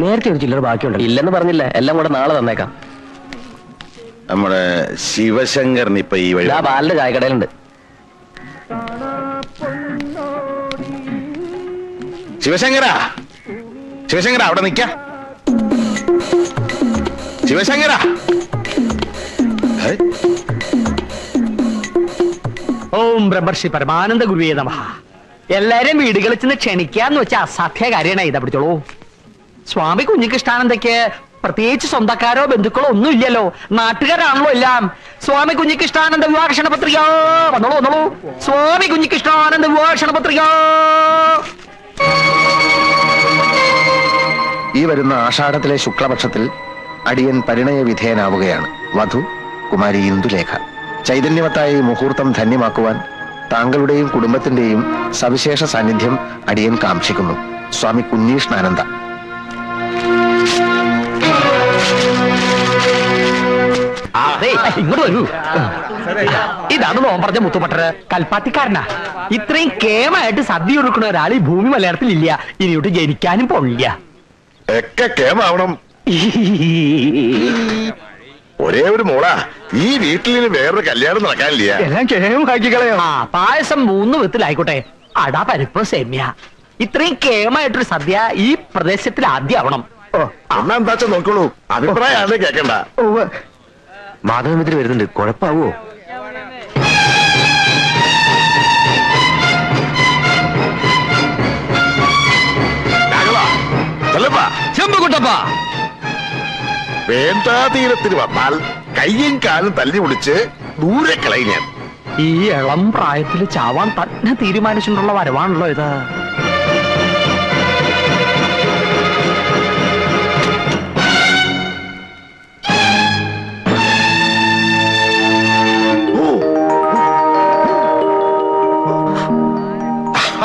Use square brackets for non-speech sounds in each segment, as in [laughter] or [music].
നേരത്തെ ഒരു ചില്ലറ ബാക്കിയുണ്ട്. ഇല്ലെന്ന് പറഞ്ഞില്ല. എല്ലാം കൂടെ നാളെ തന്നേക്കാം. നമ്മുടെ ശിവശങ്കറിന് ഇപ്പൊ ഈ വഴി ബാലിന്റെ ചായക്കടയിലുണ്ട്. ശിവശങ്കരാ? ശിവശങ്കര അവിടെ നിക്ക ശിവശങ്കര? ഓം ബ്രഹ്മർഷി പരമാനന്ദ ഗുരുവേ നമ. എല്ലാരും വീടുകളിൽ ചെന്ന് ക്ഷണിക്കാന്ന് വെച്ചാൽ അസാധ്യ കാര്യമാണ്. ഇതാ പിടിച്ചോളൂ. സ്വാമി കുഞ്ഞികൃഷ്ണാനന്ദയ്ക്ക് പ്രത്യേകിച്ച് സ്വന്തക്കാരോ ബന്ധുക്കളോ ഒന്നും ഇല്ലല്ലോ. നാട്ടുകാരാണല്ലോ എല്ലാം. സ്വാമി കുഞ്ഞികൃഷ്ണാനന്ദ വിവാഹക്ഷണ പത്രിക. വന്നോളൂ വന്നോളൂ. സ്വാമി കുഞ്ഞികൃഷ്ണാനന്ദ വിവാഹക്ഷണ പത്രിക. ഈ വരുന്ന ആഷാഢത്തിലെ ശുക്ലപക്ഷത്തിൽ അടിയൻ പരിണയ വിധേയനാവുകയാണ്. വധു കുമാരി ഇന്ദുലേഖ. ചൈതന്യവത്തായ മുഹൂർത്തം ധന്യമാക്കുവാൻ താങ്കളുടെയും കുടുംബത്തിന്റെയും സവിശേഷ സാന്നിധ്യം അടിയൻ കാക്ഷിക്കുന്നു. സ്വാമി കുഞ്ഞീഷ്ണാനന്ദ. അതെ ഇങ്ങോട്ട് വരൂ. ഇതാണ് നോൻ പറഞ്ഞ മുത്തുപട്ടര്. കൽപ്പാത്തിക്കാരനാ. ഇത്രയും കേമായിട്ട് സദ്യ ഒരുക്കുന്ന ഒരാൾ ഈ ഭൂമി മലയാളത്തിൽ ഇല്ല ഇനിയോട്ട് ജനിക്കാനും പോണില്ല. ഒക്കെ കേമാവണം. ഒരേ ഒരു മോളാ. ഈ വീട്ടിൽ വേറൊരു കല്യാണം നടക്കാനില്ല. എല്ലാം കേമാക്കിക്കളയോ ആ പായസം മൂന്ന് വിധത്തിലായിക്കോട്ടെ. അടാ പരിപ്പ് സേമ്യ. ഇത്രയും കേമായിട്ടൊരു സദ്യ ഈ പ്രദേശത്തിൽ ആദ്യം ആവണം എന്നാ എന്താ നോക്കുള്ളൂ. നോക്കോളൂ അഭിപ്രായമാണ് കേക്കണ്ട. മാധവമിതിരി വരുന്നുണ്ട്. കുഴപ്പാവോ. ചെമ്പുകുട്ടപ്പാ. വേണ്ടാ തീരത്തിന് വന്നാൽ കയ്യും കാലും തല്ലി വിളിച്ച് ദൂരെ കളയും ഈ ഇളം പ്രായത്തിൽ ചാവാൻ തന്നെ തീരുമാനിച്ചിട്ടുള്ള വരവാണല്ലോ ഇത്.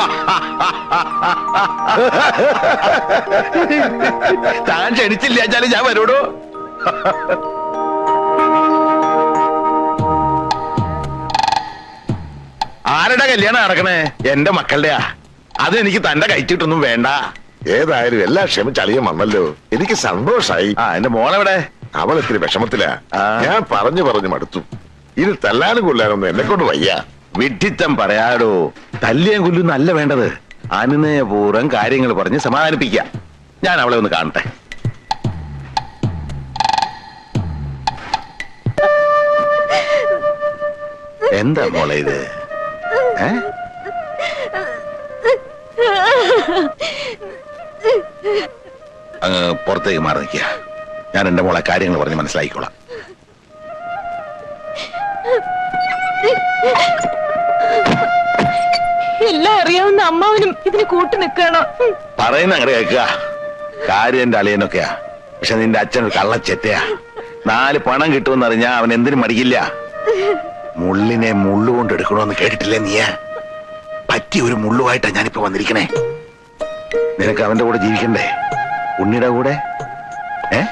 [laughs] താൻ ക്ഷണിച്ചില്ല വെച്ചാലും ഞാൻ വരൂടോ? ആരുടെ കല്യാണം നടക്കണേ? എന്റെ മക്കളുടെയാ. അത് എനിക്ക് തന്റെ കഴിച്ചിട്ടൊന്നും വേണ്ട. ഏതായാലും എല്ലാം ക്ഷമിച്ചളിയും വന്നല്ലോ. എനിക്ക് സന്തോഷായി. ആ എന്റെ മോളെവിടെ? അവൾ ഇത്തിരി വിഷമത്തിലാ. ഞാൻ പറഞ്ഞു പറഞ്ഞു മടുത്തു. ഇനി തല്ലാനും കൊല്ലാനൊന്നും എന്നെ കൊണ്ട് വയ്യ. വിഡ്ഢിത്തം പറയാടോ. തല്ലിയും കൊല്ലും നല്ല വേണ്ടത്. അനുനയപൂർവം കാര്യങ്ങൾ പറഞ്ഞ് സമാധാനിപ്പിക്കാം ഞാൻ അവളെ ഒന്ന് കാണട്ടെ. എന്താ മോളെ ഇത്? അങ്ങ് പുറത്തേക്ക് മാറി നിൽക്കുക. ഞാൻ എന്റെ മോളെ കാര്യങ്ങൾ പറഞ്ഞ് മനസ്സിലാക്കിക്കോളാം. എല്ലാം അറിയാവുന്ന അമ്മാവനും ഇതിന് കൂട്ടു നിൽക്കണോ പറയുന്ന അങ്ങനെ കേൾക്കുക. കാര്യം എന്റെ അളിയനൊക്കെയാ. പക്ഷെ നിന്റെ അച്ഛൻ ഒരു കള്ളച്ചെറ്റയാ. നാല് പണം കിട്ടുമെന്ന് അറിഞ്ഞാ അവൻ എന്തിനു മടിക്കില്ല. മുള്ളിനെ മുള്ളുകൊണ്ട് എടുക്കണോന്ന് കേട്ടിട്ടില്ലേ നീയ? പറ്റിയ ഒരു മുള്ളുമായിട്ടാ ഞാനിപ്പോ വന്നിരിക്കണേ. നിനക്ക് അവന്റെ കൂടെ ജീവിക്കണ്ടേ? ഉണ്ണിയുടെ കൂടെ? ഏ?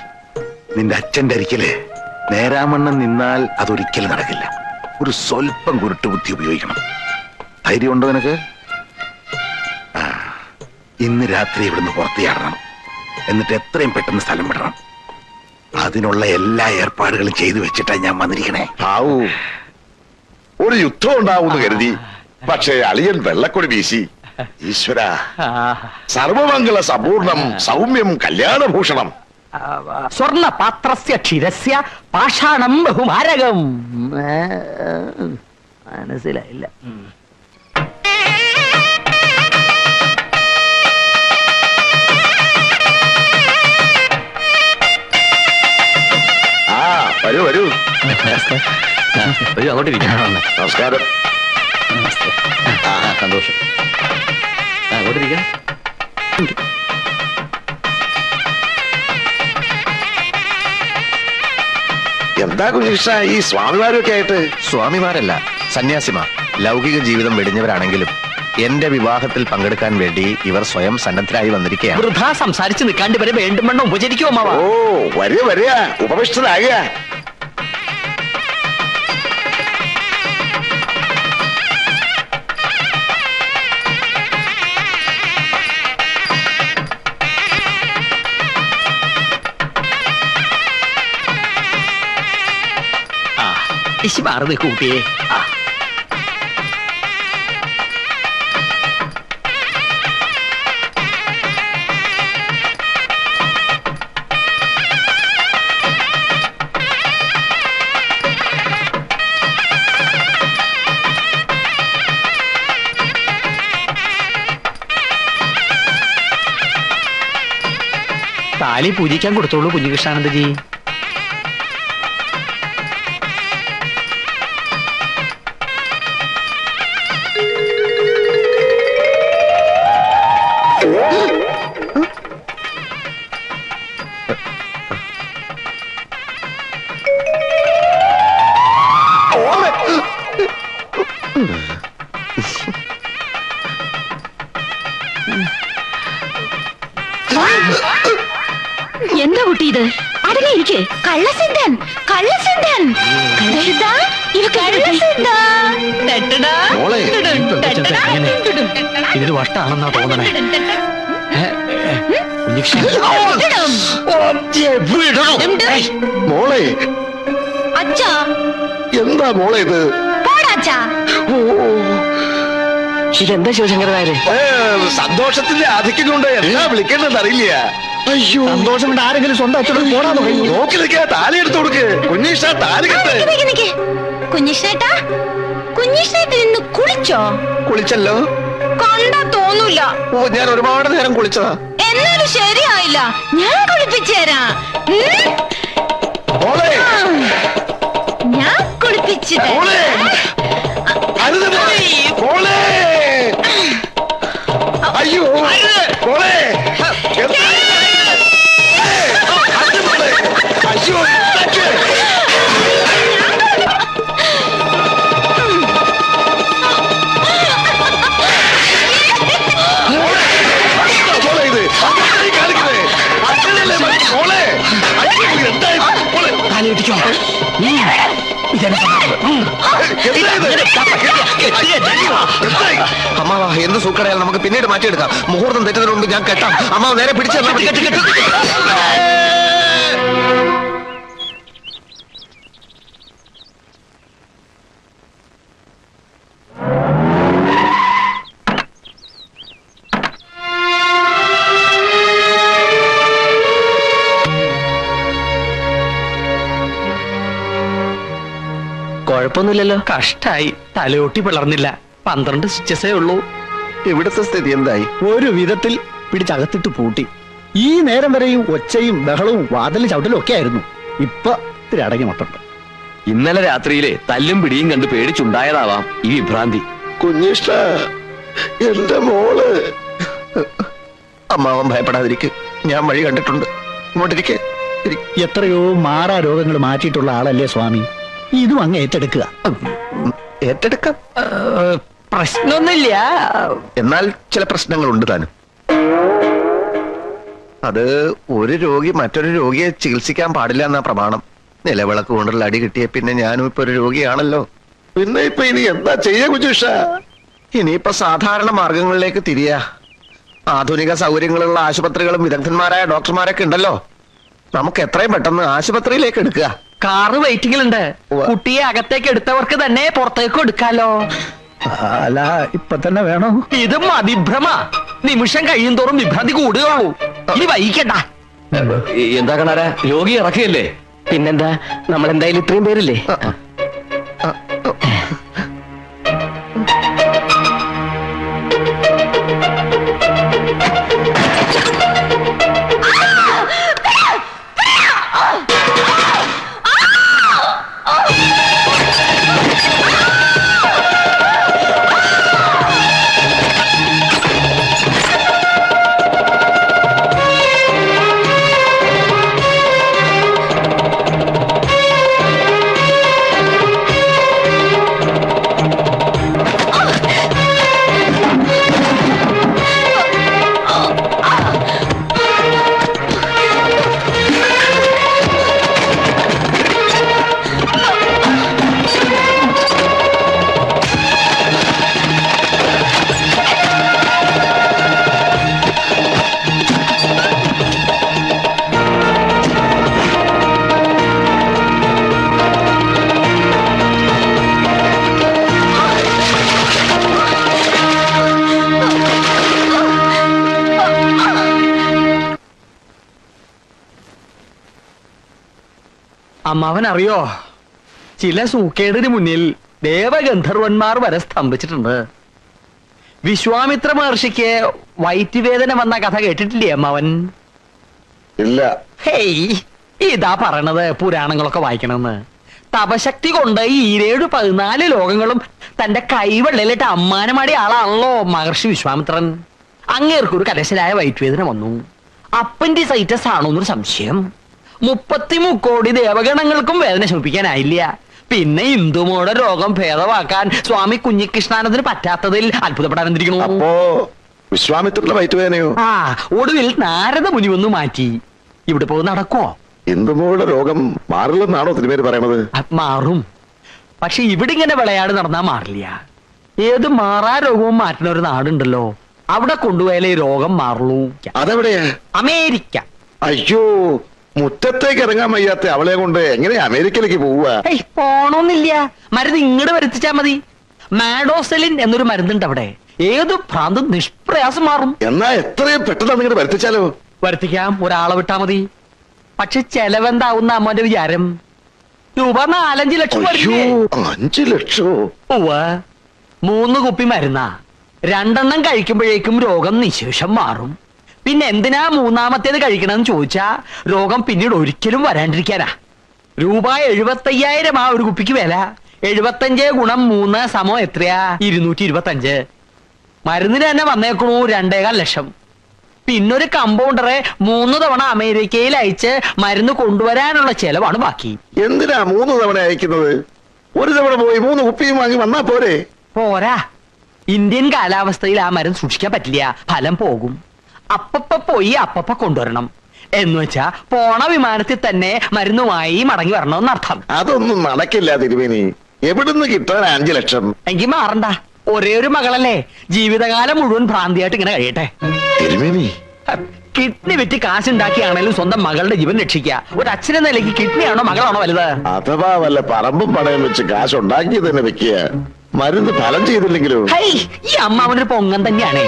നിന്റെ അച്ഛന്റെ അരിക്കൽ നേരാമണ്ണം നിന്നാൽ അതൊരിക്കലും നടക്കില്ല. ഒരു സ്വല്പം കുരുട്ട് ബുദ്ധി ഉപയോഗിക്കണം. ധൈര്യമുണ്ടോ നിനക്ക്? ആ ഇന്ന് രാത്രി ഇവിടുന്ന് പുറത്തു ചാടണം. എന്നിട്ട് എത്രയും പെട്ടെന്ന് സ്ഥലം വിടണം. അതിനുള്ള എല്ലാ ഏർപ്പാടുകളും ചെയ്തു വെച്ചിട്ടാ ഞാൻ വന്നിരിക്കണേ. ആവൂ ഒരു യുദ്ധം ഉണ്ടാവുമെന്ന് കരുതി പക്ഷേ അളിയൻ വെള്ളക്കൊടി വീശി. ഈശ്വര. സർവമംഗള സപൂർണം സൗമ്യം കല്യാണഭൂഷണം. സ്വർണ പാത്രസ്യ ക്ഷീരസ്യ പാഷാണം ബഹുമാരകം മനസ്സിലായില്ല. ആ വരൂ വരൂ. വരൂ അങ്ങോട്ട് ഇരിക്കണം നമസ്കാരം. ആ സന്തോഷം. ആ അങ്ങോട്ട് ഇരിക്കാം. എന്താ കുഞ്ഞിഷ്ട ഈ സ്വാമിമാരൊക്കെ ആയിട്ട്? സ്വാമിമാരല്ല സന്യാസിമാർ ലൗകിക ജീവിതം വെടിഞ്ഞവരാണെങ്കിലും എന്റെ വിവാഹത്തിൽ പങ്കെടുക്കാൻ വേണ്ടി ഇവർ സ്വയം സന്നദ്ധരായി വന്നിരിക്കുകയാണ്. വൃഥാ സംസാരിച്ച് നിൽക്കാണ്ട് വരെ വേണ്ടുമെണ്ണം ഉപചരിക്കുമോ ഓ വരിക വരിക. ഉപവിഷ്ടനാകുക. ഇശി മാറി നിൽക്കൂ താലി പൂജിക്കാൻ കൊടുത്തോളൂ കുഞ്ഞുകൃഷ്ണാനന്ദജി. എന്താ കുട്ടി ഇത്? അടങ്ങി കള്ളസിദ്ധൻ കള്ളസിദ്ധൻ കള്ളസിദ്ധ? ഇതിന് വട്ടാണെന്നാ തോന്നണേ. മോളെ. അച്ഛാ. എന്താ മോളെ ഇത്? ഇതെന്താ ശിവശങ്കര നായരെ? സന്തോഷത്തിന്റെ ആധിക്യം കൊണ്ട് എന്താ വിളിക്കേണ്ടത് അറിയില്ല. അയ്യോ. സന്തോഷം കൊണ്ട് ആരെങ്കിലും സ്വന്തം അച്ഛനോട് പോടാന്ന് നോക്കി നിൽക്കാ താലി എടുത്തു കൊടുക്ക്. കുഞ്ഞീഷ താലി കുഞ്ഞിഷേട്ടാ കുഞ്ഞിഷ്ണേട്ടാ നിന്ന് ഇന്ന് കുളിച്ചോ? കുളിച്ചല്ലോ. കണ്ടാ തോന്നൂല. ഓ ഞാൻ ഒരുപാട് നേരം കുളിച്ചതാ. എന്നാലും ശരിയായില്ല. ഞാൻ കുളിപ്പിച്ചു തരാം. ഞാൻ കുളിപ്പിച്ചു തരാം. അയ്യോ. അമ്മാവ എന്ത് സൂക്കടയാൽ നമുക്ക് പിന്നീട് മാറ്റിയെടുക്കാം. മുഹൂർത്തം തെറ്റുന്നതിന് മുമ്പ് ഞാൻ കെട്ടാം. അമ്മാവ് നേരെ പിടിച്ചു കുഴപ്പമൊന്നുമില്ലല്ലോ. കഷ്ടായി. തലയോട്ടി പിളർന്നില്ല. പന്ത്രണ്ട് സ്റ്റിച്ചസേ ഉള്ളൂ. ഇവിടുത്തെ സ്ഥിതി എന്തായി? ഒരു വിധത്തിൽ പിടിച്ചകത്തിട്ട് പൂട്ടി. ഈ നേരം വരെയും ഒച്ചയും ബഹളവും വാതിലും ചവിട്ടലും ഒക്കെ ആയിരുന്നു. ഇപ്പൊ ഇത്തിരി അടങ്ങി മട്ടുണ്ട് ഇന്നലെ രാത്രിയിലെ തല്ലും പിടിയും കണ്ട് പേടിച്ചുണ്ടായതാവാം ഈ വിഭ്രാന്തി. കുഞ്ഞിഷ്ട എന്റെ മോൾ. അമ്മാവൻ ഭയപ്പെടാതിരിക്കും. ഞാൻ വഴി കണ്ടിട്ടുണ്ട്. ഇങ്ങോട്ടിരിക്കെ. എത്രയോ മാറാ രോഗങ്ങൾ മാറ്റിയിട്ടുള്ള ആളല്ലേ സ്വാമി. ഇതും അങ്ങ് ഏറ്റെടുക്കുക. ഏറ്റെടുക്കാം. പ്രശ്നമൊന്നുമില്ല. എന്നാൽ ചില പ്രശ്നങ്ങളുണ്ട് താനും. അത് ഒരു രോഗി മറ്റൊരു രോഗിയെ ചികിത്സിക്കാൻ പാടില്ല എന്നാ പ്രമാണം. നിലവിളക്ക് കൊണ്ടുള്ള അടി കിട്ടിയ പിന്നെ ഞാനും ഇപ്പൊ ഒരു രോഗിയാണല്ലോ. പിന്നെ ഇപ്പൊ ഇനി എന്താ ചെയ്യാ കുജുഷ? ഇനിയിപ്പോ സാധാരണ മാർഗങ്ങളിലേക്ക് തിരിയ. ആധുനിക സൗകര്യങ്ങളുള്ള ആശുപത്രികളും വിദഗ്ധന്മാരായ ഡോക്ടർമാരൊക്കെ ഉണ്ടല്ലോ. നമുക്ക് എത്രയും പെട്ടെന്ന് ആശുപത്രിയിലേക്ക് എടുക്കുക. കാറ് വെയിറ്റിംഗിലുണ്ട്. കുട്ടിയെ അകത്തേക്ക് എടുത്തവർക്ക് തന്നെ പുറത്തേക്ക് കൊടുക്കാലോ. അല്ല ഇപ്പൊ തന്നെ വേണോ? ഇത് മതിഭ്രമ. നിമിഷം കഴിയും തോറും വിഭ്രാന്തി കൂടുകയുള്ളൂ. ഇനി വൈകിക്കണ്ട. എന്താ കണാരാ രോഗി ഇറക്കിയല്ലേ പിന്നെന്താ? നമ്മൾ എന്തായാലും ഇത്രയും പേരില്ലേ? അമ്മാവൻ അറിയോ ചില സൂക്കേടിന് മുന്നിൽ ദേവഗന്ധർവന്മാർ വരെ സ്തംഭിച്ചിട്ടുണ്ട്. വിശ്വാമിത്ര മഹർഷിക്ക് വയറ്റുവേദന വന്ന കഥ കേട്ടിട്ടില്ലേ അമ്മാവൻ? ഇല്ല. ഹേയ് ഇതാ പറയണത് പുരാണങ്ങളൊക്കെ വായിക്കണമെന്ന്. തപശക്തി കൊണ്ട് ഈ ഈരേഴ് പതിനാല് ലോകങ്ങളും തന്റെ കൈവെള്ളയിലിട്ട് അമ്മാനമാടി ആളാണല്ലോ മഹർഷി വിശ്വാമിത്രൻ. അങ്ങേർക്കൊരു കലശലായ വയറ്റുവേദന വന്നു. അപ്പൻഡിസൈറ്റസ് ആണോ എന്നൊരു സംശയം. മുപ്പത്തി കോടി ദേവഗണങ്ങൾക്കും വേദന ശമിപ്പിക്കാനായില്ല. പിന്നെ ഹിന്ദുമോടെ രോഗം ഭേദമാക്കാൻ സ്വാമി കുഞ്ഞികൃഷ്ണാനന്ദന് പറ്റാത്തതിൽ അത്ഭുതപ്പെടാൻ എന്തിരിക്കണു അപ്പോ വിശ്വാമിത്രന്റെ വയറ്റുവേദനയോ? ആ ഒടുവിൽ നാരദ മുനി ഒന്ന് മാറ്റി. ഇവിടെ പോയി നടക്കോ ഹിന്ദുമോടെ രോഗം മാറില്ലെന്നാണോ തിരുമേര് പറയണത്? മാറും. പക്ഷെ ഇവിടെ ഇങ്ങനെ വിളയാട് നടന്നാ മാറില്ല. ഏത് മാറാ രോഗവും മാറ്റുന്ന ഒരു നാടുണ്ടല്ലോ. അവിടെ കൊണ്ടുപോയാലേ രോഗം മാറുള്ളൂ. അതെവിടെയാ? അമേരിക്ക. അയ്യോ മുറ്റത്തേക്ക് ഇറങ്ങാൻ വയ്യാത്ത അവളെ കൊണ്ട് എങ്ങനെ അമേരിക്കയിലേക്ക് പോവുക? പോണോന്നില്ല. മരുന്ന് ഇങ്ങോട്ട് വരുത്തിച്ചാ മതി. മാഡോസെലിൻ എന്നൊരു മരുന്നുണ്ട് അവിടെ. ഏത് ഭ്രാന്തും നിഷ്പ്രയാസം മാറും. എന്നാ എത്രയും പെട്ടെന്ന് നിങ്ങളുടെ വരുത്തിച്ചാലോ? വരുത്തിക്കാം. ഒരാളെ വിട്ടാ മതി. പക്ഷെ ചെലവെന്താവുന്ന അമ്മന്റെ വിചാരം? രൂപ നാലഞ്ച് ലക്ഷം? അഞ്ചു ലക്ഷോ? ഉവ്വ്. മൂന്ന് കുപ്പി മരുന്നാ. രണ്ടെണ്ണം കഴിക്കുമ്പോഴേക്കും രോഗം നിശേഷം മാറും. പിന്നെ എന്തിനാ മൂന്നാമത്തേത് കഴിക്കണമെന്ന് ചോദിച്ചാ രോഗം പിന്നീട് ഒരിക്കലും വരാണ്ടിരിക്കാനാ. രൂപ എഴുപത്തയ്യായിരം ആ ഒരു കുപ്പിക്ക് വില. എഴുപത്തഞ്ച് ഗുണം മൂന്ന് സമം എത്രയാ? ഇരുന്നൂറ്റി ഇരുപത്തഞ്ച് മരുന്നിന് തന്നെ വന്നേക്കണു രണ്ടേകാൽ ലക്ഷം. പിന്നൊരു കമ്പൗണ്ടറെ മൂന്ന് തവണ അമേരിക്കയിൽ അയച്ച് മരുന്ന് കൊണ്ടുവരാനുള്ള ചെലവാണ് ബാക്കി. എന്തിനാ മൂന്ന് തവണ അയക്കുന്നത്? ഒരു തവണ പോയി മൂന്ന് കുപ്പിയും വാങ്ങി വന്നാ പോരെ. പോരാ. ഇന്ത്യൻ കാലാവസ്ഥയിൽ ആ മരം സൂക്ഷിക്കാൻ പറ്റില്ല. ഫലം പോകും. അപ്പപ്പ പോയി അപ്പപ്പ കൊണ്ടുവരണം. എന്ന് വെച്ചാ പോണ വിമാനത്തിൽ തന്നെ മരുന്നുമായി മടങ്ങി വരണമെന്ന് അർത്ഥം. അതൊന്നും നടക്കില്ല തിരുമേനി. എവിടുന്ന് കിട്ടാൻ അഞ്ചു ലക്ഷം? എങ്കിൽ മാറണ്ട. ഒരേ ഒരു മകളല്ലേ. ജീവിതകാലം മുഴുവൻ ഭ്രാന്തിയായിട്ട് ഇങ്ങനെ കഴിയട്ടെ. തിരുമേനി. കിഡ്നി വിറ്റ് കാശുണ്ടാക്കിയാണേലും സ്വന്തം മകളുടെ ജീവൻ രക്ഷിക്കുക ഒരു അച്ഛനെ നിലയ്ക്ക് കിഡ്നിയാണോ മകളാണോ വലുത്? അഥവാ വല്ല പറമ്പും പണയം വെച്ച് കാശ് ഉണ്ടാക്കി തന്നെ വെക്കുക. മരുന്ന് ഫലം ചെയ്തില്ലെങ്കിലും? ഹൈ ഈ അമ്മ അവനൊരു പൊങ്ങൻ തന്നെയാണേ.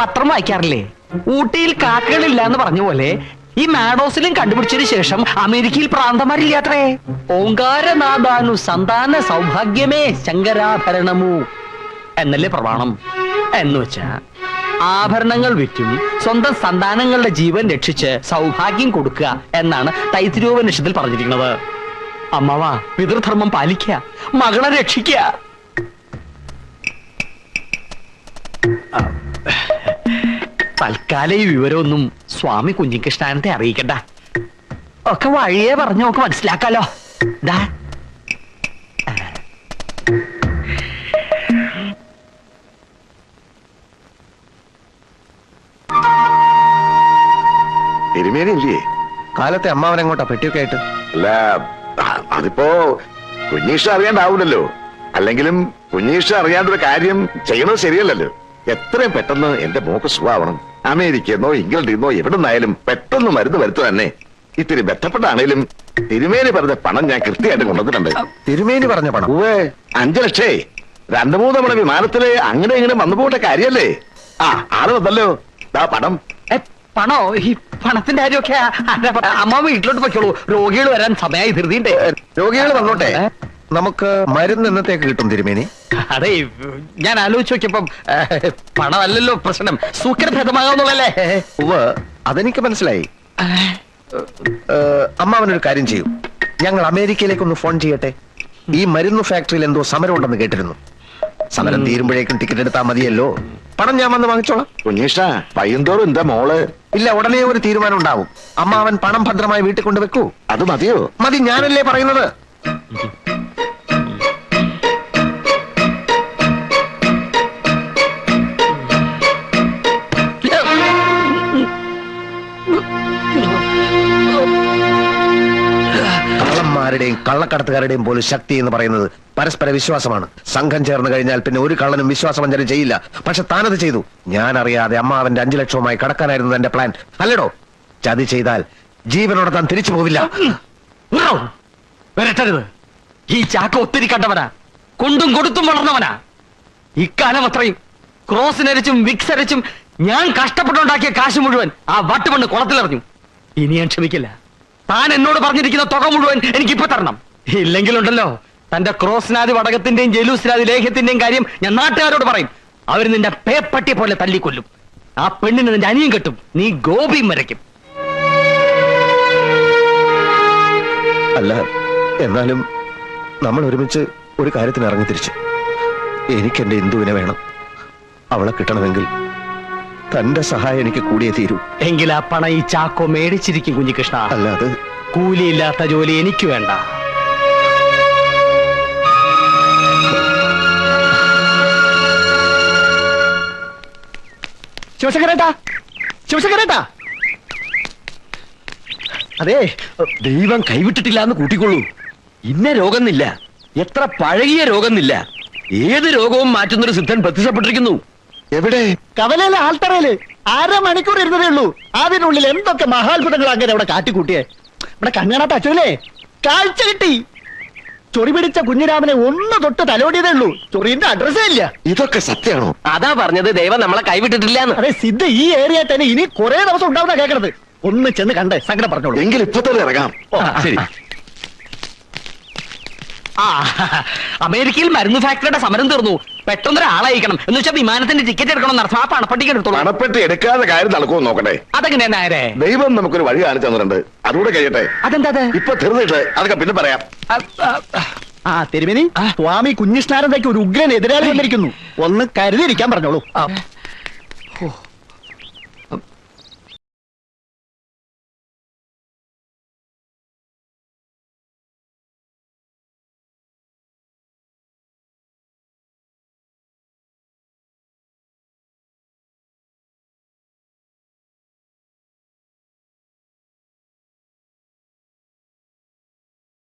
പത്രം വായിക്കാറില്ലേ? ഊട്ടിയിൽ കാക്കകളില്ല എന്ന് പറഞ്ഞ പോലെ ഈ മാഡോസിലും കണ്ടുപിടിച്ചതിന് ശേഷം അമേരിക്കയിൽ പ്രാന്തമാരില്ലാത്രേ ഓങ്കാരനാഥാനു സന്താന സൗഭാഗ്യമേ ശങ്കരാഭരണമു. എന്നല്ലേ പ്രമാണം? എന്ന് വെച്ചാ ആഭരണങ്ങൾ വിറ്റും സ്വന്തം സന്താനങ്ങളുടെ ജീവൻ രക്ഷിച്ച് സൗഭാഗ്യം കൊടുക്കുക എന്നാണ് തൈത്തിരൂപനിഷത്തിൽ പറഞ്ഞിരിക്കുന്നത്. അമ്മാവ പിതൃധർമ്മം പാലിക്കുക മകളെ രക്ഷിക്കുക. തൽക്കാലം ഈ വിവരമൊന്നും സ്വാമി കുഞ്ഞികൃഷ്ണാനത്തെ അറിയിക്കണ്ട. ഒക്കെ വഴിയേ പറഞ്ഞു നമുക്ക് മനസ്സിലാക്കാലോ. ദാ. ഇല്ലേ കാലത്തെ അമ്മാവൻ എങ്ങോട്ടാ? പെട്ടിയൊക്കെ ആയിട്ട്? അല്ല അതിപ്പോ കുഞ്ഞീഷ അറിയാണ്ടാവൂലല്ലോ. അല്ലെങ്കിലും കുഞ്ഞീഷ അറിയാണ്ടൊരു കാര്യം ചെയ്യണത് ശരിയല്ലല്ലോ. എത്രയും പെട്ടെന്ന് എന്റെ മോക്ക് സുഖാവണം അമേരിക്കന്നോ ഇംഗ്ലണ്ടിന്നോ എവിടുന്നായാലും പെട്ടെന്ന് മരുന്ന് വരുത്തു തന്നെ. ഇത്തിരി ബന്ധപ്പെട്ടാണേലും തിരുമേനി പറഞ്ഞ പണം ഞാൻ കൃത്യമായിട്ട് കൊണ്ടുവന്നിട്ടുണ്ട്. തിരുമേനി പറഞ്ഞ പണം? ഉവേ അഞ്ചു ലക്ഷേ. രണ്ടു മൂന്ന് നമ്മുടെ വിമാനത്തിൽ അങ്ങനെ ഇങ്ങനെ വന്നു പോകേണ്ട കാര്യല്ലേ? ആ ആൾ വന്നല്ലോ. ദാ പണം. പണോ? ഈ പണത്തിന്റെ കാര്യമൊക്കെ അമ്മ വീട്ടിലോട്ട് പൊയ്ക്കോളൂ. രോഗികൾ വരാൻ സമയമായി ധൃതിണ്ടേ രോഗികൾ വന്നോട്ടെ. നമുക്ക് മരുന്ന് എന്നത്തേക്ക് കിട്ടും തിരുമേനി? അതെ ഞാൻ ആലോചിച്ച് നോക്കിയപ്പം പണമല്ലല്ലോ പ്രശ്നം. സൂക്കരഭേദമാകാന്നുള്ളല്ലേ ഉവ്വ് അതെനിക്ക് മനസ്സിലായി. അമ്മ അമ്മാവനൊരു കാര്യം ചെയ്യും. ഞങ്ങൾ അമേരിക്കയിലേക്ക് ഒന്ന് ഫോൺ ചെയ്യട്ടെ. ഈ മരുന്ന് ഫാക്ടറിയിൽ എന്തോ സമരം ഉണ്ടെന്ന് കേട്ടിരുന്നു. സമരം തീരുമ്പോഴേക്കും ടിക്കറ്റ് എടുത്താൽ മതിയല്ലോ. പണം ഞാൻ വന്ന് വാങ്ങിച്ചോളാം. പയ്യന്തോറും എന്താ മോൾ? ഇല്ല ഉടനെ ഒരു തീരുമാനം ഉണ്ടാവും. അമ്മാവൻ പണം ഭദ്രമായി വീട്ടിൽ കൊണ്ടുവെക്കൂ. അത് മതിയോ? മതി ഞാനല്ലേ പറയുന്നത്. കള്ളന്മാരുടെയും കള്ളക്കടത്തുകാരുടെയും പോലും ശക്തി എന്ന് പറയുന്നത് പരസ്പര വിശ്വാസമാണ്. സംഘം ചേർന്ന് കഴിഞ്ഞാൽ പിന്നെ ഒരു കള്ളനും വിശ്വാസവഞ്ചനം ചെയ്യില്ല. പക്ഷെ താനത് ചെയ്തു. ഞാൻ അറിയാതെ അമ്മാവന്റെ അഞ്ചു ലക്ഷവുമായി കടക്കാനായിരുന്നു എന്റെ പ്ലാൻ അല്ലടോ ചതി ചെയ്താൽ ജീവനോടെ താൻ തിരിച്ചു പോവില്ല. വരട്ടരുത്. ഈ ചാക്ക ഒത്തിരി കണ്ടവനാ. കൊണ്ടും കൊടുത്തും വളർന്നവനാ. ഇക്കാലം അത്രയും ക്രോസിനരച്ചും വിക്സ് അരച്ചും ഞാൻ കഷ്ടപ്പെട്ടുണ്ടാക്കിയ കാശ് മുഴുവൻ ആ വട്ടുമണ്ണ് കുളത്തിലെറിഞ്ഞു ഇനി ഞാൻ ക്ഷമിക്കില്ല. താൻ എന്നോട് പറഞ്ഞിരിക്കുന്ന തുക മുഴുവൻ എനിക്കിപ്പോ തരണം. ഇല്ലെങ്കിലുണ്ടല്ലോ തന്റെ ക്രോസ്നാദി വടകത്തിന്റെയും ജലൂസ്നാദി ലേഖ്യത്തിന്റെയും കാര്യം ഞാൻ നാട്ടുകാരോട് പറയും. അവർ നിന്റെ പേപ്പട്ടിയെ പോലെ തല്ലിക്കൊല്ലും. ആ പെണ്ണിന് നിന്റെ അനിയും കെട്ടും. നീ ഗോപിയും വരയ്ക്കും. എന്നാലും നമ്മൾ ഒരുമിച്ച് ഒരു കാര്യത്തിന് ഇറങ്ങി തിരിച്ചു എനിക്ക് എന്റെ ഇന്ദുവിനെ വേണം. അവളെ കിട്ടണമെങ്കിൽ തന്റെ സഹായം എനിക്ക് കൂടിയേ തീരൂ. എങ്കിൽ ആ പണം ഈ ചാക്കോ മേടിച്ചിരിക്കും കുഞ്ഞികൃഷ്ണ. അല്ലാതെ കൂലിയില്ലാത്ത ജോലി എനിക്ക് വേണ്ട. ശിവശങ്കരേട്ടാ ശിവശങ്കരേട്ടാ. അതെ ദൈവം കൈവിട്ടിട്ടില്ല എന്ന് കൂട്ടിക്കൊള്ളൂ. ഇന്ന രോഗമെന്നില്ല എത്ര പഴകിയ രോഗമെന്നില്ല ഏത് രോഗവും മാറ്റുന്നൊരു സിദ്ധൻ പ്രത്യക്ഷപ്പെട്ടിരിക്കുന്നു. എവിടെ? കവലയിലെ ആൾത്തറയിൽ അര മണിക്കൂർ ഇരുന്നതേ ഉള്ളൂ. അതിനുള്ളിൽ എന്തൊക്കെ മഹാത്ഭുതങ്ങൾ അങ്ങനെ അവിടെ കാട്ടിക്കൂട്ടിയേ? ഇവിടെ കണ്ണാട്ട അച്ഛനല്ലേ കാഴ്ച കിട്ടി. ചൊറി പിടിച്ച കുഞ്ഞിരാമനെ ഒന്ന് തൊട്ട് തലോടിയതേ ഉള്ളൂ. ചൊറിന്റെ അഡ്രസ്സേ ഇല്ല. ഇതൊക്കെ സത്യമാണോ? അതാ പറഞ്ഞത് ദൈവം നമ്മളെ കൈവിട്ടിട്ടില്ല അതെ സിദ്ധ ഈ ഏരിയ തന്നെ ഇനി കുറെ ദിവസം ഉണ്ടാവുന്ന കേൾക്കണത് ഒന്ന് ചെന്ന് കണ്ടേ സങ്കടം പറഞ്ഞോളൂ. എങ്കിൽ ഇപ്പൊ തന്നെ ഇറങ്ങാം ശരി ആ അമേരിക്കയിൽ മരുന്ന് ഫാക്ടറിയുടെ സമരം തീർന്നു. പെട്ടെന്ന് ഒരാളയക്കണം എന്ന് വെച്ചാൽ വിമാനത്തിന്റെ ടിക്കറ്റ് എടുക്കണം നടത്തും ആ പണപ്പട്ടിക്ക് എടുത്തോളൂ. പണപ്പെട്ടി എടുക്കാതെ കാര്യം നടക്കുമോ നോക്കട്ടെ. അതെങ്ങനെ നേരെ ദൈവം നമുക്കൊരു വഴി കാണിച്ചു തന്നിട്ടുണ്ട് അതുകൂടെ കഴിയട്ടെ. അതെന്താ അത്? ഇപ്പൊ തീർന്നിട്ട് അതൊക്കെ പിന്നെ പറയാം. ആ, തിരുമേനി സ്വാമി കുഞ്ഞിഷ്ണാരന്തയ്ക്ക് ഒരു ഉഗ്രൻ എതിരാളി വന്നിരിക്കുന്നു. ഒന്ന് കരുതിയിരിക്കാൻ പറഞ്ഞോളൂ.